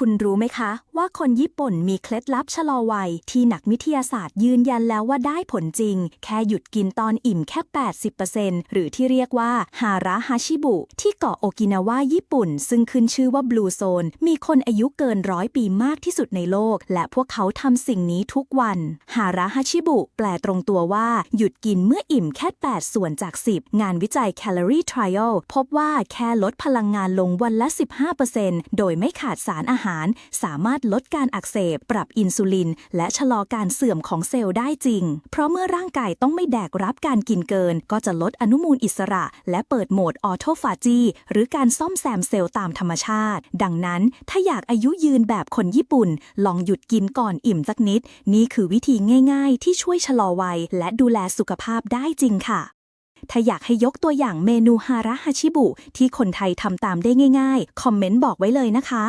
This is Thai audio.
คุณรู้ไหมคะว่าคนญี่ปุ่นมีเคล็ดลับชะลอวัย ที่นักวิทยาศาสตร์ยืนยันแล้วว่าได้ผลจริง แค่หยุดกินตอนอิ่มแค่ 80%หรือที่เรียกว่าฮาระฮาชิบุ ที่เกาะโอกินาวาญี่ปุ่น ซึ่งขึ้นชื่อว่าบลูโซน มีคนอายุเกินร้อยปีมากที่สุดในโลก และพวกเขาทำสิ่งนี้ทุกวันฮาระฮาชิบุ แปลตรงตัวว่า หยุดกินเมื่ออิ่มแค่ 8 ส่วนจาก 10 งานวิจัย Calorie Trial พบว่าแค่ลดพลังงานลงวันละ 15%โดยไม่ขาดสารอาหารสามารถลดการอักเสบ ปรับอินซูลิน และชะลอการเสื่อมของเซลล์ได้จริง เพราะเมื่อร่างกายต้องไม่แดกรับการกินเกิน ก็จะลดอนุมูลอิสระ และเปิดโหมดออโทฟาจีหรือการซ่อมแซมเซลล์ตามธรรมชาติ ดังนั้นถ้าอยากอายุยืนแบบคนญี่ปุ่น ลองหยุดกินก่อนอิ่มสักนิด นี่คือวิธีง่าย ๆ ที่ช่วยชะลอวัย และดูแลสุขภาพได้จริงค่ะถ้าอยากให้ยกตัวอย่างเมนูฮาระฮาชิบุ ที่คนไทยทำตามได้ง่าย ๆ คอมเมนต์บอกไว้เลยนะคะ